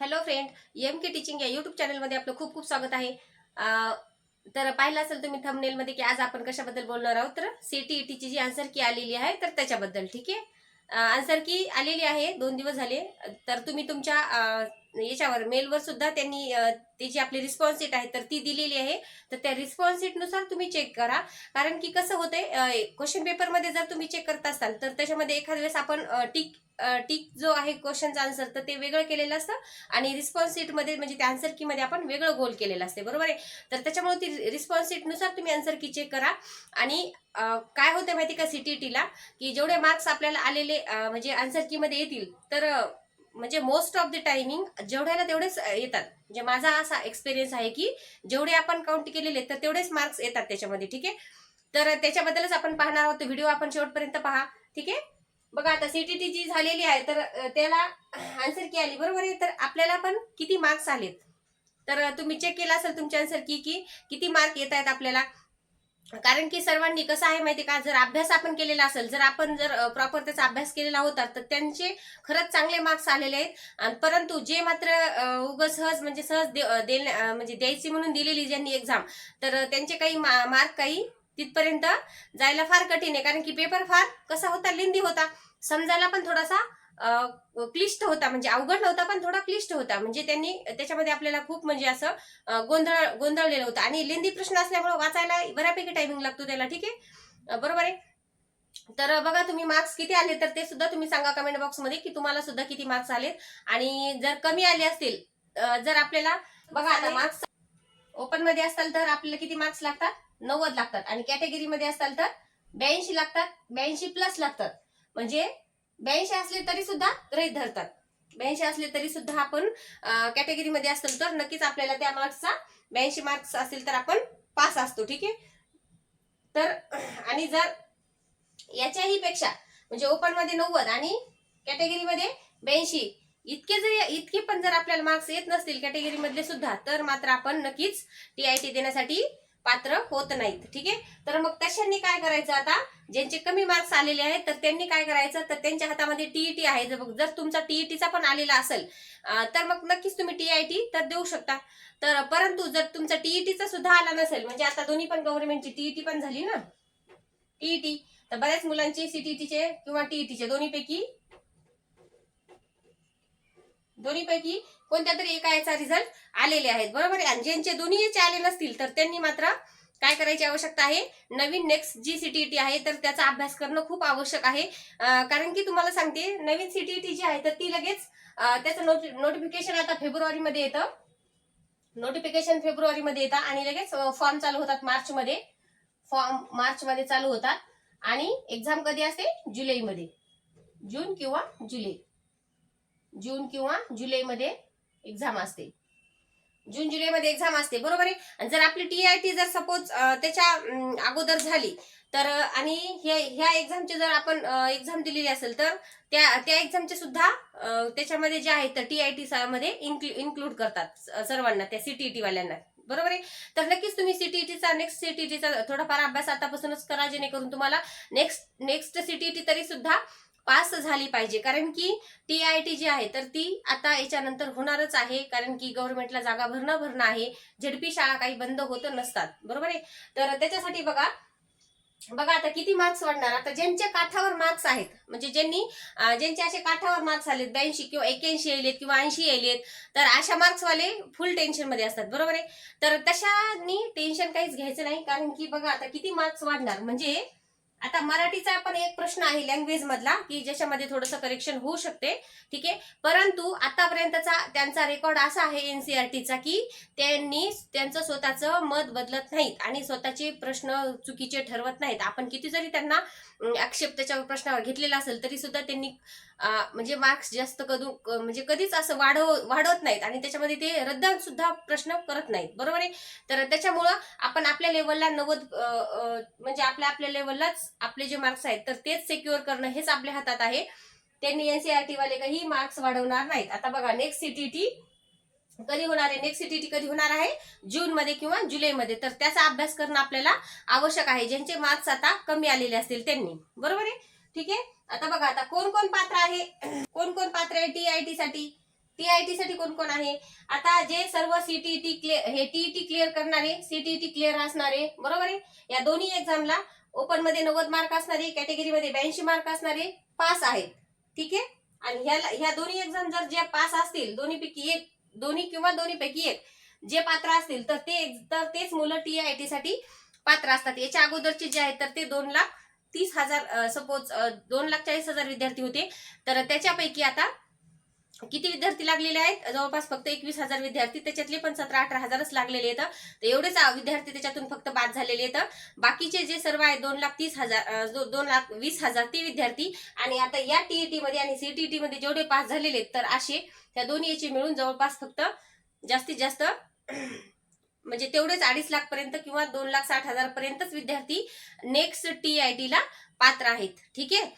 Hello friend M K teaching या YouTube चॅनलमध्ये आपलं खूप खूप स्वागत आहे. तर पाहिलं असेल तुम्ही थंबनेलमध्ये की आज आपण कशाबद्दल बोलणार आहोत तर सी टी ई टीची जी आन्सर की आलेली आहे तर त्याच्याबद्दल ठीक आहे? आन्सर की आलेली आहे दोन दिवस झाले तर तुम्ही तुमच्या याच्यावर मेलवर सुद्धा त्यांनी अं, ती जी आपली रिस्पॉन्स आहे तर ती दिलेली आहे. तर त्या रिस्पॉन्सिटनुसार तुम्ही चेक करा. कारण की कसं होतंय क्वेश्चन पेपरमध्ये जर तुम्ही चेक करत असाल तर त्याच्यामध्ये एखाद्या वेळेस आपण टिक टिक जो आहे क्वेश्चनचा आन्सर तर ते वेगळं केलेलं असतं. आणि रिस्पॉन्स शीटमध्ये म्हणजे त्या आन्सर कीमध्ये आपण वेगळं गोल केलेलं असते. बरोबर आहे? तर त्याच्यामुळे ती रिस्पॉन्स शीटनुसार तुम्ही आन्सर की चेक करा. आणि काय होतं माहिती का सी टी टीला की जेवढे मार्क्स आपल्याला आलेले म्हणजे आन्सर कीमध्ये येतील तर म्हणजे मोस्ट ऑफ द टायमिंग जेवढ्याला तेवढेच येतात. म्हणजे माझा असा एक्सपिरियन्स आहे की जेवढे आपण काउंट केलेले तर तेवढेच मार्क्स येतात त्याच्यामध्ये ठीक आहे? तर त्याच्याबद्दलच आपण पाहणार आहोत. व्हिडिओ आपण शेवटपर्यंत पहा ठीक आहे? बघा आता सीटीटी जी झालेली आहे तर त्याला आन्सर की आली बरोबर आहे? तर आपल्याला पण किती मार्क्स आलेत? तर तुम्ही चेक केला असेल तुमच्या आन्सर की की किती मार्क येत आहेत आपल्याला? कारण की सर्वांनी कसं आहे माहिती का जर अभ्यास आपण केलेला असेल जर आपण जर प्रॉपर त्याचा अभ्यास केलेला होता तर त्यांचे खरंच चांगले मार्क्स आलेले आहेत. परंतु जे मात्र उग सहज म्हणजे सहज दे- देण्या- म्हणजे द्यायची म्हणून दिलेली ज्यांनी एक्झाम तर त्यांचे काही मार्क काही तिथपर्यंत जायला फार कठीण आहे. कारण की पेपर फार कसा होता लिंदी होता. समजायला पण थोडासा क्लिष्ट होता. म्हणजे अवघड नव्हता पण थोडा क्लिष्ट होता. म्हणजे त्यांनी त्याच्यामध्ये आपल्याला खूप म्हणजे असं गोंधळ गोंधळलेलं होतं. आणि लेंदी प्रश्न असल्यामुळे वाचायला बऱ्यापैकी टायमिंग लागतो त्याला ठीक आहे? बरोबर आहे? तर बघा तुम्ही मार्क्स किती आले तर ते सुद्धा तुम्ही सांगा कमेंट बॉक्समध्ये की तुम्हाला सुद्धा किती मार्क्स आले आणि जर कमी आले असतील जर आपल्याला बघा आता मार्क्स ओपनमध्ये असताल तर आपल्याला किती मार्क्स लागतात? नव्वद लागतात. आणि कॅटेगरी मध्ये असताल तर ब्याऐंशी लागतात. ब्याऐंशी प्लस लागतात. म्हणजे ब्याऐंशी असले तरी सुद्धा गृहीत धरतात. ब्याऐंशी असले तरी सुद्धा आपण कॅटेगरीमध्ये मध्ये तर नक्कीच आपल्याला त्या मार्क्सचा ब्याऐंशी मार्क्स असतील तर आपण पास असतो ठीक आहे? तर आणि जर याच्याही पेक्षा म्हणजे ओपनमध्ये नव्वद आणि कॅटेगरीमध्ये ब्याऐंशी इतके जर इतके पण जर आपल्याला मार्क्स येत नसतील कॅटेगरीमधले सुद्धा तर मात्र आपण नक्कीच टी आय टी देण्यासाठी पात्र होत नाहीत ठीक आहे? तर मग तशांनी काय करायचं आता? ज्यांचे कमी मार्क्स आलेले आहेत तर त्यांनी काय करायचं? तर त्यांच्या हातामध्ये टीईटी आहे. जर जर तुमचा टीईटीचा पण आलेला असेल तर मग नक्कीच तुम्ही टीआयटी तर देऊ शकता. तर परंतु जर तुमचा टीईटीचा सुद्धा आला नसेल म्हणजे आता दोन्ही पण गव्हर्नमेंटची टीईटी पण झाली ना? टीईटी तर बऱ्याच मुलांची सीटीटीचे किंवा टीईटीचे दोन्हीपैकी दोन्हीपैकी कोणत्या तरी एका याचा रिझल्ट आलेले आहेत बरोबर? आहे आणि ज्यांचे दोन्ही याचे आले नसतील तर त्यांनी मात्र काय करायची आवश्यकता आहे? नवीन नेक्स्ट जी सीटीईटी आहे तर त्याचा अभ्यास करणं खूप आवश्यक आहे. कारण की तुम्हाला सांगते नवीन सीटीईटी जी आहे तर ती लगेच त्याचं त्याचं नोटिफिकेशन आता फेब्रुवारीमध्ये येतं. नोटिफिकेशन फेब्रुवारीमध्ये येतं आणि लगेच फॉर्म चालू होतात मार्चमध्ये. फॉर्म मार्चमध्ये चालू होतात आणि एक्झाम कधी असते? जुलैमध्ये. जून किंवा जुलै. जून किंवा जुलैमध्ये एक्झाम असते. जून जुलैमध्ये एक्झाम असते बरोबर आहे? आणि जर आपली टी आय टी जर सपोज त्याच्या अगोदर झाली तर आणि हे ह्या एक्झामची जर आपण एक्झाम दिलेली असेल तर त्या त्या एक्झामचे सुद्धा त्याच्यामध्ये जे आहे तर टी आय टी मध्ये इन्क्लूड करतात सर्वांना त्या सीटीईटी वाल्यांना. बरोबर आहे? तर नक्कीच तुम्ही सीटीईटीचा नेक्स्ट सीटीईटीचा थोडाफार अभ्यास आतापासूनच करा जेणेकरून तुम्हाला नेक्स्ट नेक्स्ट सीटीईटी तरी सुद्धा पास झाली पाहिजे. कारण की टी आय टी जी आहे तर ती आता याच्यानंतर होणारच आहे. कारण की गव्हर्नमेंटला जागा भरणं भरणं आहे. झेडपी शाळा काही बंद होत नसतात. बरोबर आहे? तर त्याच्यासाठी बघा बघा आता किती मार्क्स वाढणार. आता ज्यांच्या काठावर मार्क्स आहेत म्हणजे ज्यांनी ज्यांचे असे काठावर मार्क्स आलेत ब्याऐंशी किंवा एक्याऐंशी येलेत किंवा ऐंशी येलेत तर अशा मार्क्सवाले फुल टेन्शनमध्ये असतात. बरोबर आहे? तर तशानी टेन्शन काहीच घ्यायचं नाही. कारण की बघा आता किती मार्क्स वाढणार. म्हणजे आता मराठीचा पण एक प्रश्न आहे लँग्वेज मधला की ज्याच्यामध्ये थोडंसं करेक्शन होऊ शकते. ठीक आहे? परंतु आतापर्यंतचा त्यांचा रेकॉर्ड असा आहे एनसीआरटीचा की त्यांनी त्यांचं स्वतःचं मत बदलत नाहीत आणि स्वतःचे प्रश्न चुकीचे ठरवत नाहीत. आपण किती जरी त्यांना आक्षेप त्याच्यावर प्रश्नावर घेतलेला असेल तरी सुद्धा त्यांनी म्हणजे मार्क्स जास्त कधू क- म्हणजे कधीच असं वाढव वाढवत नाहीत आणि त्याच्यामध्ये ते रद्द सुद्धा प्रश्न करत नाहीत. बरोबर आहे? तर त्याच्यामुळं आपण आपल्या लेवलला नव्वद म्हणजे आपल्या आपल्या लेवललाच आपले जे मार्क्स आहेत तर तेच सेक्युअर करणं हेच आपल्या हातात आहे. त्यांनी एनसीआरटी वाले काही मार्क्स वाढवणार नाहीत. आता बघा नेक्स्ट सीटीटी कधी होणार आहे? नेक्स्ट सीटीटी कधी होणार आहे? जून मध्ये किंवा जुलैमध्ये तर त्याचा अभ्यास करणं आपल्याला आवश्यक आहे. ज्यांचे मार्क्स आता कमी आलेले असतील त्यांनी. बरोबर आहे? ठीक आहे? आता बघा आता कोण कोण पात्र आहे? कोण कोण पात्र आहे टीआयटी साठी? टीआयटी साठी कोण कोण आहे? आता जे सर्व सीटीईटी क्लिअर हे टीईटी क्लिअर करणारे सीटीईटी क्लिअर असणारे बरोबर आहे? या दोन्ही एक्झामला ओपनमध्ये नव्वद मार्क असणारे कॅटेगरीमध्ये ब्याऐंशी मार्क असणारे पास आहेत. ठीक आहे? आणि ह्या ह्या दोन्ही एक्झाम जर जे पास असतील दोन्ही पैकी एक दोन्ही किंवा दोन्ही पैकी एक जे पात्र असतील तर ते तर तेच मुलं टी आय टी साठी पात्र असतात. याच्या अगोदरचे जे आहेत तर ते दोन लाख तीस हजार सपोज दोन लाख चाळीस हजार विद्यार्थी होते. तर त्याच्यापैकी आता किती विद्यार्थी लागलेले आहेत? जवळपास फक्त एकवीस हजार विद्यार्थी. त्याच्यातले पण सतरा अठरा हजारच लागलेले आहेत. तर एवढेच विद्यार्थी त्याच्यातून फक्त बाद झालेले आहेत. बाकीचे जे सर्व आहेत दोन लाख तीस हजार दोन लाख वीस हजार ते विद्यार्थी. आणि आता या टीईटी मध्ये आणि सीटीईटी मध्ये जेवढे पास झालेले आहेत तर असे त्या दोन्ही याचे मिळून जवळपास फक्त जास्तीत जास्त म्हणजे तेवढेच अडीच लाख पर्यंत किंवा दोन लाख साठ हजार पर्यंतच विद्यार्थी नेक्स्ट टीआयटी ला पात्र आहेत. ठीक आहे?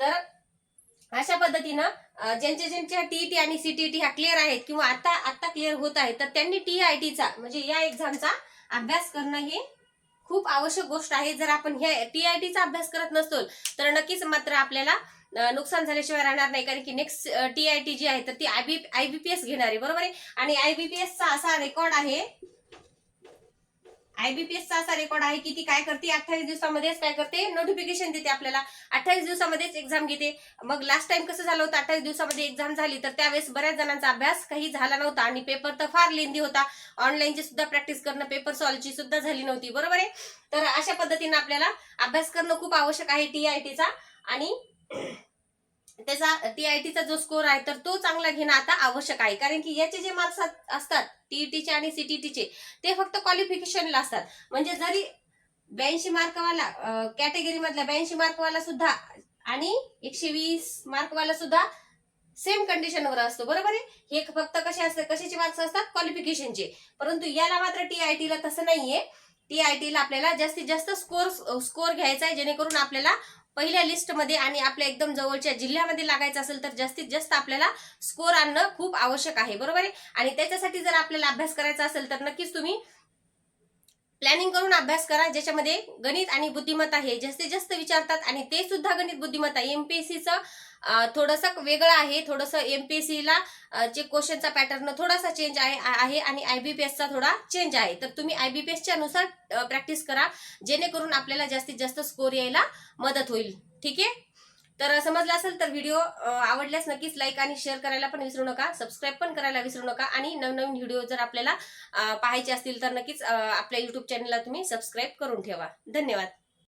तर अशा पद्धतीनं ज्यांच्या ज्यांच्या टीईटी आणि सीटीईटी ह्या क्लिअर आहेत किंवा आता आता क्लिअर होत आहेत तर त्यांनी टीआयटीचा म्हणजे या एक्झामचा अभ्यास करणं हे खूप आवश्यक गोष्ट आहे. जर आपण ह्या टीआयटीचा अभ्यास करत नसतो तर नक्कीच मात्र आपल्याला नुकसान झाल्याशिवाय राहणार नाही. कारण की नेक्स्ट टीआयटी जी आहे तर ती आयबी आयबीपीएस घेणार आहे बरोबर आहे? आणि आयबीपीएस चा असा रेकॉर्ड आहे आयबीपीएस चा असा रेकॉर्ड आहे की ती काय करते? अठ्ठावीस दिवसामध्येच काय करते? नोटिफिकेशन देते आपल्याला. अठ्ठावीस दिवसामध्येच एक्झाम घेते. मग लास्ट टाइम कसं झालं होतं? अठ्ठावीस दिवसामध्ये एक्झाम झाली तर त्यावेळेस बऱ्याच जणांचा अभ्यास काही झाला नव्हता आणि पेपर तर फार लेंदी होता. ऑनलाईनची सुद्धा प्रॅक्टिस करणं पेपर सॉल्वची सुद्धा झाली नव्हती. बरोबर आहे? तर अशा पद्धतीनं आपल्याला अभ्यास करणं खूप आवश्यक आहे टीआयटीचा आणि त्याचा टीआयटीचा जो स्कोर आहे तर तो चांगला घेणं आता आवश्यक आहे. कारण की याचे जे मार्क्स असतात टीईटीचे आणि सीटीटीचे ते फक्त क्वालिफिकेशनला असतात. म्हणजे जरी ब्याऐंशी मार्कवाला कॅटेगरी मधला ब्याऐंशी मार्कवाला सुद्धा आणि एकशे वीस मार्कवाला सुद्धा सेम कंडिशनवर असतो. बरोबर आहे? हे फक्त कसे असतात? कशाचे मार्क्स असतात? क्वालिफिकेशनचे परंतु याला मात्र टीआयटीला तसं नाहीये. टीआयटीला आपल्याला जास्तीत जास्त स्कोर स्कोर घ्यायचा आहे जेणेकरून आपल्याला पहिल्या लिस्टमध्ये आणि आपल्या एकदम जवळच्या जिल्ह्यामध्ये लागायचं असेल तर जास्तीत जास्त आपल्याला स्कोर आणणं खूप आवश्यक आहे. बरोबर आहे? आणि त्याच्यासाठी जर आपल्याला अभ्यास करायचा असेल तर नक्कीच तुम्ही प्लॅनिंग करून अभ्यास करा ज्याच्यामध्ये गणित आणि बुद्धिमत्ता हे जास्तीत जास्त विचारतात आणि ते सुद्धा गणित बुद्धिमत्ता. एमपीएससीचं थोडंसं वेगळं आहे. थोडंसं एमपीएससीला जे क्वेश्चनचा पॅटर्न थोडासा चेंज आहे आहे आणि आय बी पी एसचा थोडा चेंज आहे. तर तुम्ही आय बी पी नुसार प्रॅक्टिस करा जेणेकरून आपल्याला जास्तीत जास्त स्कोर यायला मदत होईल. ठीक आहे? तर समजलं असेल तर व्हिडिओ आवडल्यास नक्कीच लाईक आणि शेअर करायला पण विसरू नका. सबस्क्राईब पण करायला विसरू नका. आणि नवनवीन व्हिडिओ जर आपल्याला पाहायचे असतील तर नक्कीच आपल्या युट्यूब चॅनलला तुम्ही सबस्क्राईब करून ठेवा. धन्यवाद.